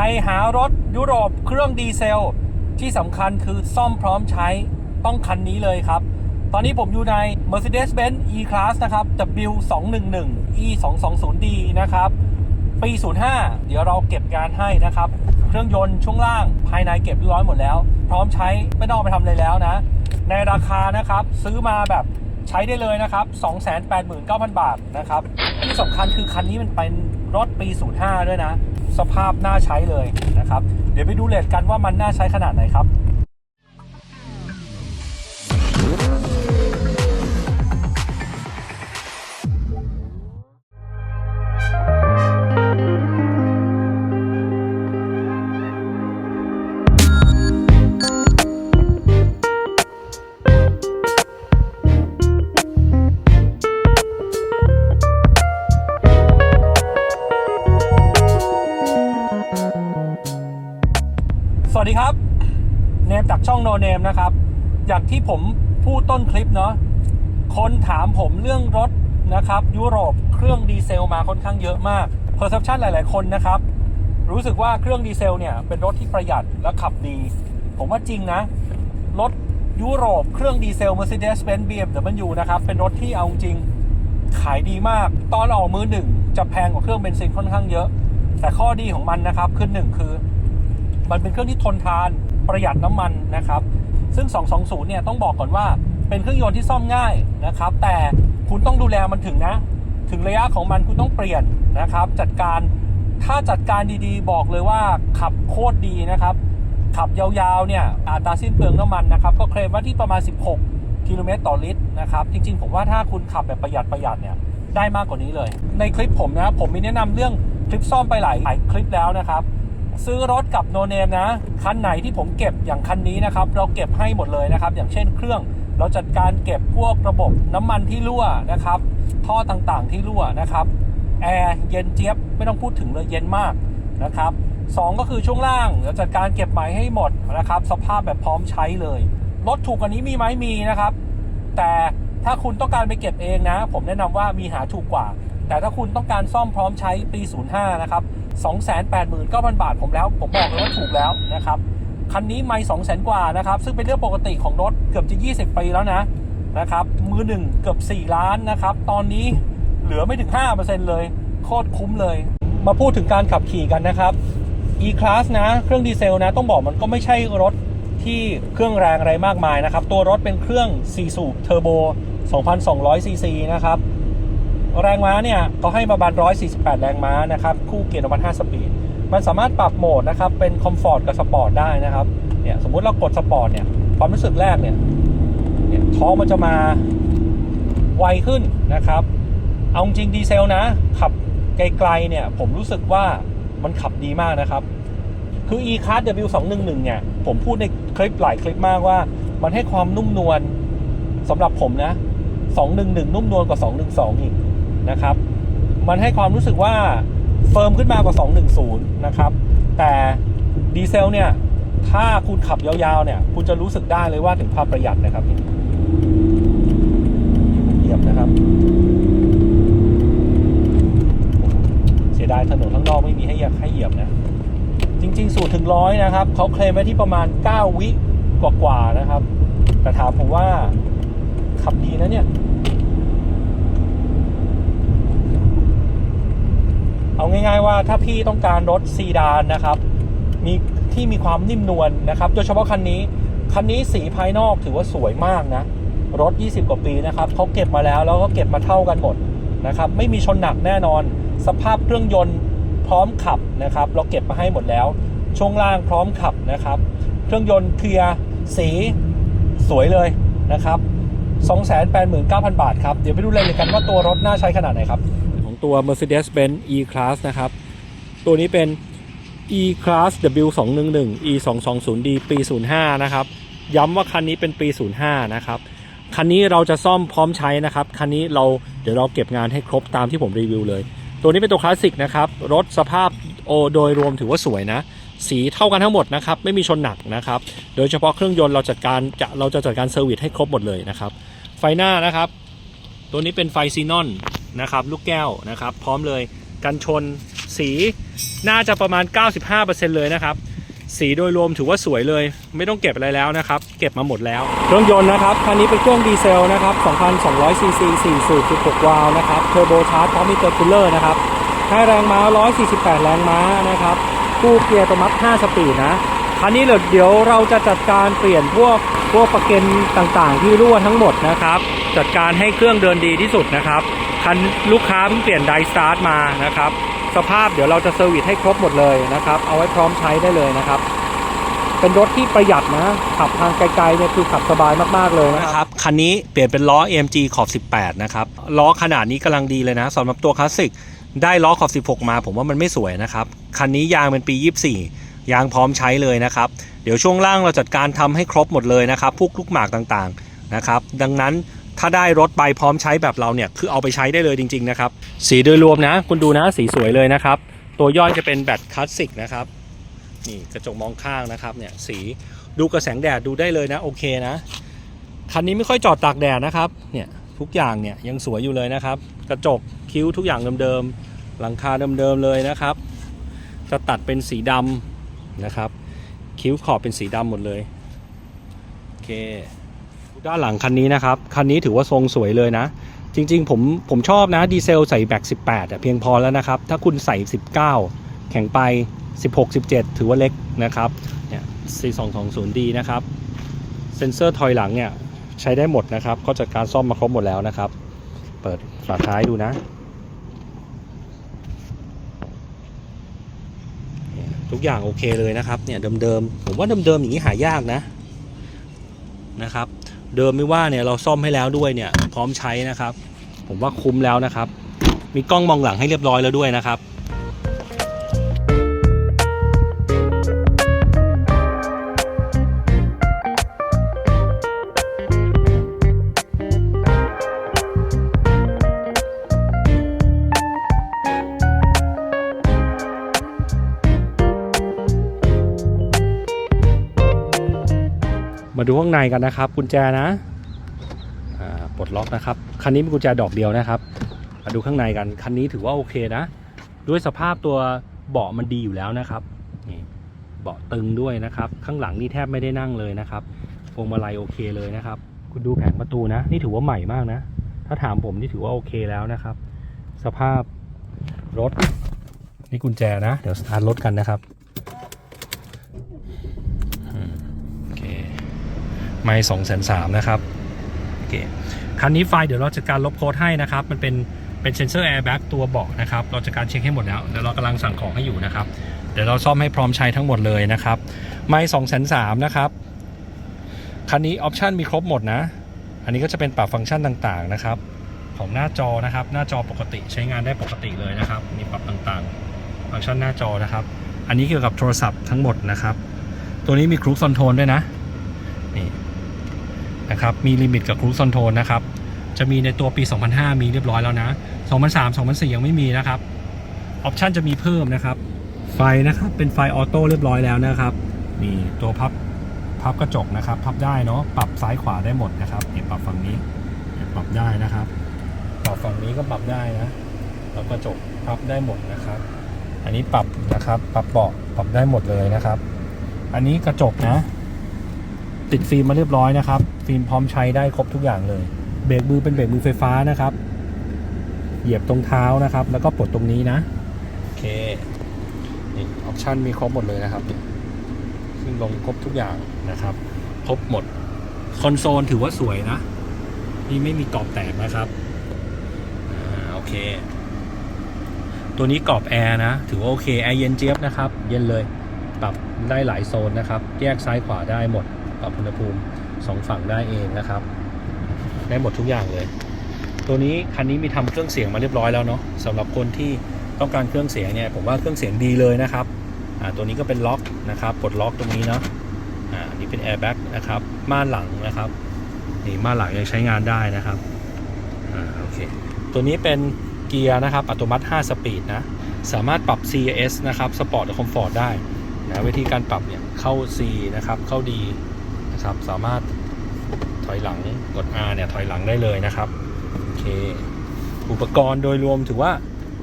ครหารถยุโรปเครื่องดีเซล ที่สำคัญคือซ่อมพร้อมใช้ต้องคันนี้เลยครับ ตอนนี้ผมอยู่ใน Mercedes-Benz E-Class นะครับ W211 E220D นะครับ ปี 05 เดี๋ยวเราเก็บงานให้นะครับ เครื่องยนต์ช่วงล่างภายในเก็บเรียบร้อยหมดแล้ว พร้อมใช้ไม่ต้องไปทำอะไรแล้วนะ ในราคานะครับซื้อมาแบบใช้ได้เลยนะครับ 289,000 บาทนะครับ ที่สำคัญคือคันนี้มันเป็น รถปี 05 ด้วยนะ สภาพน่าใช้เลยนะครับ เดี๋ยวไปดูเลทกันว่ามันน่าใช้ขนาดไหนครับ ผมพูดต้นคลิปเนาะคนถามผมเรื่องรถนะครับ ยุโรปเครื่องดีเซลมาค่อนข้างเยอะมาก Perception หลาย ๆ คนนะครับ รู้สึกว่าเครื่องดีเซลเนี่ยเป็นรถที่ประหยัดและขับดี ผมว่าจริงนะ รถยุโรปเครื่องดีเซล Mercedes-Benz BMW นะครับ เป็นรถที่เอาจริงขายดีมาก ตอนออกมือหนึ่งจะแพงกว่าเครื่องเบนซินค่อนข้างเยอะ แต่ข้อดีของมันนะครับคือหนึ่งคือ มันเป็นเครื่องที่ทนทานประหยัดน้ำมันนะครับ ซึ่ง 220 เนี่ยต้องบอกก่อนว่าเป็นเครื่องยนต์ที่ซ่อมง่ายนะครับ แต่คุณต้องดูแลมันถึงนะ ถึงระยะของมันคุณต้องเปลี่ยนนะครับ จัดการถ้าจัดการดีๆ บอกเลยว่าขับโคตรดีนะครับ ขับยาวๆเนี่ยอัตราสิ้นเปลืองน้ำมันนะครับ ก็เคลมว่าที่ประมาณ 16 กิโลเมตรต่อลิตรนะครับ จริงๆ ผมว่าถ้าคุณขับแบบประหยัดประหยัดเนี่ยได้มากกว่านี้เลย ในคลิปผมนะผมมีแนะนำเรื่องคลิปซ่อมไปหลายหลายคลิปแล้วนะครับ ซื้อรถกับโนเนมนะ คันไหนที่ผมเก็บอย่างคันนี้นะครับ เราเก็บให้หมดเลยนะครับ อย่างเช่นเครื่องเราจัดการเก็บพวกระบบน้ำมันที่รั่วนะครับ ท่อต่างๆที่รั่วนะครับแอร์เย็นเจี๊ยบไม่ต้องพูดถึงเลยเย็นมากนะครับสองก็คือช่วงล่างเราจัดการเก็บใหม่ให้หมดนะครับ สภาพแบบพร้อมใช้เลยรถถูกกว่านี้มีไหมมีนะครับ แต่ถ้าคุณต้องการไปเก็บเองนะ ผมแนะนำว่ามีหาถูกกว่า แต่ถ้าคุณต้องการซ่อมพร้อมใช้ปี 05 นะครับ 289,000 บาทผมแล้ว ผมบอกเลยว่าถูกแล้วนะครับ คันนี้ไม่200,000 กว่านะครับ ซึ่งเป็นเรื่องปกติของรถเกือบจะ 20 ปีแล้วนะนะครับ มือหนึ่งเกือบ 4 ล้านนะครับ ตอนนี้เหลือไม่ถึง 5%เลย โคตรคุ้มเลย มาพูดถึงการขับขี่กันนะครับ E-Class นะ เครื่องดีเซลนะ ต้องบอกมันก็ไม่ใช่รถที่เครื่องแรงอะไรมากมายนะครับ ตัวรถเป็นเครื่อง4สูบเทอร์โบ 2,200ซีซีนะครับ แรงม้าเนี่ยก็ให้มาประมาณ148 แรงม้านะครับ คู่เกียร์ประมาณ5สปีด มันสามารถปรับโหมดนะครับ เป็นคอมฟอร์ตกับสปอร์ตได้นะครับ เนี่ยสมมุติเรากดสปอร์ตเนี่ย ความรู้สึกแรกเนี่ยเนี่ยท้องมันจะมาไวขึ้นนะครับ เอาจริงดีเซลนะ ขับไกลๆเนี่ย ผมรู้สึกว่ามันขับดีมากนะครับ คือ e-class W211 เนี่ย ผมพูดในคลิปหลายคลิปมากว่า มันให้ความนุ่มนวลสำหรับผมนะ 211 นุ่มนวลกว่า 212 อีก นะครับ มันให้ความรู้สึกว่าเฟิร์มขึ้นมากว่า 210 นะครับ แต่ดีเซลเนี่ย ถ้าคุณขับยาวๆ เนี่ย คุณจะรู้สึกได้เลยว่าถึงความประหยัดนะครับนี่เหยียบนะครับ เสียดายถนนข้างนอกไม่มีให้เหยียบให้เหยียบนะ จริง ๆ สูตรถึงร้อยนะครับเขาเคลมไว้ที่ประมาณ 9 วิกว่าๆนะครับ แต่ถามผมว่าขับดีนะเนี่ย เอาง่าย ๆ ว่าถ้าพี่ต้องการรถซีดานนะครับมีที่มีความนิ่มนวลนะครับ โดยเฉพาะคันนี้ คันนี้สีภายนอกถือว่าสวยมากนะ รถ 20 กว่าปีนะครับเขาเก็บมาแล้วแล้วก็เก็บมาเท่ากันหมดนะครับ ไม่มีชนหนักแน่นอน สภาพเครื่องยนต์พร้อมขับนะครับ เราเก็บมาให้หมดแล้ว ช่วงล่างพร้อมขับนะครับ เครื่องยนต์เคลียร์สีสวยเลยนะครับ289,000 บาทครับ เดี๋ยวไปดูรายละเอียดกันว่าตัวรถน่าใช้ขนาดไหนครับ ตัว Mercedes-Benz E-Class นะครับ ตัวนี้เป็น E-Class W211 E220D ปี 05 นะครับ ย้ำว่าคันนี้เป็นปี 05 นะครับ คันนี้เราจะซ่อมพร้อมใช้นะครับ คันนี้เราเดี๋ยวเราเก็บงานให้ครบตามที่ผมรีวิวเลย ตัวนี้เป็นตัวคลาสสิกนะครับ รถสภาพโอโดยรวมถือว่าสวยนะ สีเท่ากันทั้งหมดนะครับ ไม่มีชนหนักนะครับ โดยเฉพาะเครื่องยนต์เราจัดการจะเราจะจัดการเซอร์วิสให้ครบหมดเลยนะครับ ไฟหน้านะครับ ตัวนี้เป็นไฟซีนอน นะครับลูกแก้วนะครับ พร้อมเลยกันชนสีน่าจะประมาณ 95%เลยนะครับ สีโดยรวมถือว่าสวยเลย ไม่ต้องเก็บอะไรแล้วนะครับ เก็บมาหมดแล้ว เครื่องยนต์นะครับคันนี้เป็นเครื่องดีเซลนะครับ2,200ซีซี4สูบ16วาล์วนะครับเทอร์โบชาร์จพร้อมมิเตอร์คูลเลอร์นะครับให้แรงม้า 148 แรงม้านะครับคู่เกียร์ตัวมัด5สปีดนะคันนี้เดี๋ยวเราจะจัดการเปลี่ยนพวกพวกประเก็นต่างๆ ที่รั่วทั้งหมดนะครับ จัดการให้เครื่องเดินดีที่สุดนะครับ คันลูกค้าเพิ่งเปลี่ยนไดสตาร์ทมานะครับ สภาพเดี๋ยวเราจะเซอร์วิสให้ครบหมดเลยนะครับ เอาไว้พร้อมใช้ได้เลยนะครับ เป็นรถที่ประหยัดนะ ขับทางไกลๆเนี่ยคือขับสบายมากๆเลยนะครับ คันนี้เปลี่ยนเป็นล้อ AMG ขอบ 18 นะครับ ล้อขนาดนี้กำลังดีเลยนะสำหรับตัวคลาสสิก ได้ล้อขอบ 16 มาผมว่ามันไม่สวยนะครับ คันนี้ยางเป็นปี 24 ยางพร้อมใช้เลยนะครับ เดี๋ยวช่วงล่างเราจัดการทำให้ครบหมดเลยนะครับ พวกลูกหมากต่างๆนะครับดังนั้น ถ้าได้รถใบพร้อมใช้แบบเราเนี่ยคือเอาไปใช้ได้เลยจริง ๆ นะครับ สีโดยรวมนะ คุณดูนะสีสวยเลยนะครับ ตัวย่อยจะเป็นแบตคลาสสิกนะครับนี่กระจกมองข้างนะครับเนี่ยสีดูกระแสงแดดดูได้เลยนะโอเคนะคันนี้ไม่ค่อยจอดตากแดดนะครับเนี่ยทุกอย่างเนี่ยยังสวยอยู่เลยนะครับ กระจกคิ้วทุกอย่างเดิมๆหลังคาเดิมๆเลยนะครับ จะตัดเป็นสีดำนะครับ คิ้วขอบเป็นสีดำหมดเลยโอเค ด้านหลังคันนี้นะครับ คันนี้ถือว่าทรงสวยเลยนะ จริงๆ ผมผมชอบนะดีเซลใส่แบก18อะเพียงพอแล้วนะครับ ถ้าคุณใส่ 19 แข็งไป 16 17 ถือว่าเล็กนะครับเนี่ย 4220D นะครับ เซนเซอร์ถอยหลังเนี่ยใช้ได้หมดนะครับก็จัดการซ่อมมาครบหมดแล้วนะครับ เปิดฝาท้ายดูนะเนี่ยทุกอย่างโอเคเลยนะครับเนี่ยเดิมๆผมว่าเดิมๆอย่างนี้หายากนะนะครับ เดิมไม่ว่าเนี่ยเราซ่อมให้แล้วด้วยเนี่ยพร้อมใช้นะครับ ผมว่าคุ้มแล้วนะครับ มีกล้องมองหลังให้เรียบร้อยแล้วด้วยนะครับ ดูข้างในกันนะครับ กุญแจนะปลดล็อกนะครับ คันนี้มีกุญแจดอกเดียวนะครับ มาดูข้างในกัน คันนี้ถือว่าโอเคนะ ด้วยสภาพตัวเบาะมันดีอยู่แล้วนะครับนี่เบาะตึงด้วยนะครับ ข้างหลังนี่แทบไม่ได้นั่งเลยนะครับพวงมาลัยโอเคเลยนะครับ คุณดูแผงประตูนะ นี่ถือว่าใหม่มากนะ ถ้าถามผมนี่ถือว่าโอเคแล้วนะครับ สภาพรถ นี่กุญแจนะ เดี๋ยวสตาร์ทรถกันนะครับอืมโอเค ไม่สองแสนสามนะครับโอเคคันนี้ไฟเดี๋ยวเราจะการลบโค้ดให้นะครับ มันเป็นเป็นเซนเซอร์แอร์แบ็กตัวเบาะนะครับ เราจะการเช็คให้หมดแล้วเดี๋ยวเรากำลังสั่งของให้อยู่นะครับ เดี๋ยวเราซ่อมให้พร้อมใช้ทั้งหมดเลยนะครับไม่สองแสนสามนะครับคันนี้ออปชันมีครบหมดนะ อันนี้ก็จะเป็นปรับฟังก์ชันต่างๆนะครับ ของหน้าจอนะครับ หน้าจอปกติใช้งานได้ปกติเลยนะครับ มีปรับต่างๆ ฟังก์ชันหน้าจอนะครับ อันนี้เกี่ยวกับโทรศัพท์ทั้งหมดนะครับ ตัวนี้มีครูซอนโทรลด้วยนะ นี่ นะครับ มีลิมิตกับครูซอนโท l นะครับ จะมีในตัวปี 2005 มีเรียบร้อยแล้วนะ 2003 2004 ยังไม่มีนะครับ ออปชันจะมีเพิ่มนะครับ ไฟนะครับ เป็นไฟออโต้เรียบร้อยแล้วนะครับ นี่ตัวพับพับกระจกนะครับ พับได้เนาะ ปรับซ้ายขวาได้หมดนะครับเนี่ปรับฝั่งนี้ ปรับได้นะครับ ปรับฝั่งนี้ก็ปรับได้นะ แล้วกระจกพับได้หมดนะครับ อันนี้ปรับนะครับ ปรับเบาะปรับได้หมดเลยนะครับ อันนี้กระจกนะ ติดฟิล์มมาเรียบร้อยนะครับ ฟิล์มพร้อมใช้ได้ครบทุกอย่างเลย เบรกมือเป็นเบรกมือไฟฟ้านะครับ เหยียบตรงเท้านะครับ แล้วก็ปลดตรงนี้นะ โอเค นี่ ออปชันมีครบหมดเลยนะครับขึ้นลงครบทุกอย่างนะครับ ครบหมด คอนโซลถือว่าสวยนะ นี่ไม่มีกรอบแตกนะครับอ่าโอเค ตัวนี้กรอบแอร์นะ ถือว่าโอเค แอร์เย็นเจี๊ยบนะครับ เย็นเลย ปรับได้หลายโซนนะครับ แยกซ้ายขวาได้หมด ปรับอุณหภูมิสองฝั่งได้เองนะครับ ได้หมดทุกอย่างเลย ตัวนี้คันนี้มีทำเครื่องเสียงมาเรียบร้อยแล้วเนาะสำหรับคนที่ต้องการเครื่องเสียงเนี่ยผมว่าเครื่องเสียงดีเลยนะครับตัวนี้ก็เป็นล็อกนะครับปลดล็อกตรงนี้เนาะอ่าอันนี้เป็นแอร์แบ็กนะครับม่านหลังนะครับนี่ม่านหลังยังใช้งานได้นะครับอ่าโอเคตัวนี้เป็นเกียร์นะครับอัตโนมัติ 5 สปีดนะสามารถปรับ CS นะครับสปอร์ตหรือคอมฟอร์ตได้นะวิธีการปรับเนี่ยเข้า C นะครับเข้า D นะครับ สามารถถอยหลังกด R เนี่ยถอยหลังได้เลยนะครับโอเคอุปกรณ์โดยรวมถือว่า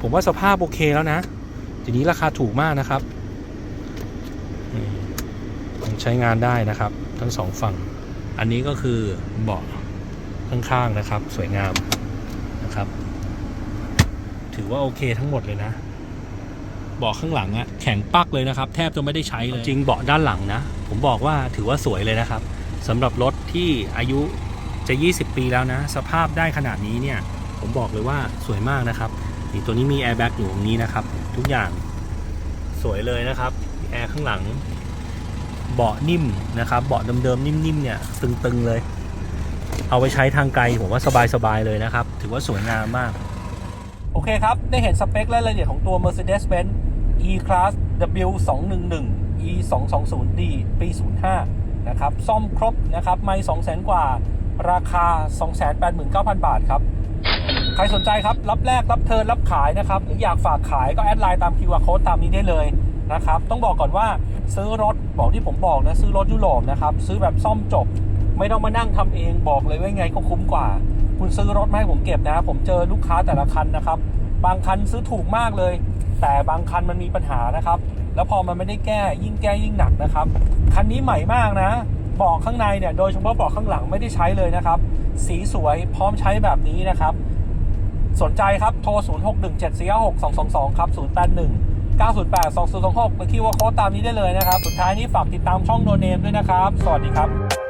ผมว่าสภาพโอเคแล้วนะทีนี้ราคาถูกมากนะครับยังใช้งานได้นะครับ ทั้งสองฝั่ง อันนี้ก็คือเบาะข้างๆนะครับ สวยงามนะครับ ถือว่าโอเคทั้งหมดเลยนะ เบาะข้างหลังอะแข็งปักเลยนะครับ แทบจะไม่ได้ใช้เลยจริงเบาะด้านหลังนะ ผมบอกว่าถือว่าสวยเลยนะครับสำหรับรถที่อายุจะ 20 ปีแล้วนะ สภาพได้ขนาดนี้เนี่ย ผมบอกเลยว่าสวยมากนะครับนี่ตัวนี้มีแอร์แบ็กอยู่ตรงนี้นะครับ ทุกอย่างสวยเลยนะครับแอร์ข้างหลัง เบาะนิ่มนะครับ เบาะเดิมๆนิ่มๆเนี่ยตึงๆเลย เอาไปใช้ทางไกลผมว่าสบายๆเลยนะครับ ถือว่าสวยงามมาก โอเคครับ ได้เห็นสเปคและรายละเอียดของตัว Mercedes-Benz E-Class W211 E220D ปี 05 นะครับ ซ่อมครบนะครับ ไม่ 200,000 กว่า ราคา 289,000 บาทครับ ใครสนใจครับ รับแรก รับเทิร์นรับขายนะครับ หรืออยากฝากขายก็แอดไลน์ตาม QR Code ตามนี้ได้เลยนะครับ ต้องบอกก่อนว่าซื้อรถ บอกที่ผมบอกนะ ซื้อรถยุโรปนะครับ ซื้อแบบซ่อมจบ ไม่ต้องมานั่งทำเอง บอกเลยว่าไงก็คุ้มกว่า คุณซื้อรถมาให้ผมเก็บนะ ผมเจอลูกค้าแต่ละคันนะครับ บางคันซื้อถูกมากเลย แต่บางคันมันมีปัญหานะครับ แล้วพอมันไม่ได้แก้ยิ่งแก้ยิ่งหนักนะครับ คันนี้ใหม่มากนะเบาะข้างในเนี่ยโดยเฉพาะเบาะข้างหลังไม่ได้ใช้เลยนะครับ สีสวยพร้อมใช้แบบนี้นะครับ สนใจครับโทร 0617-46-222ครับ 0 8 1 9 0 8 2 0 2 6หรือคีย์ว่าโค้ดตามนี้ได้เลยนะครับ สุดท้ายนี้ฝากติดตามช่องโดเนมด้วยนะครับ สวัสดีครับ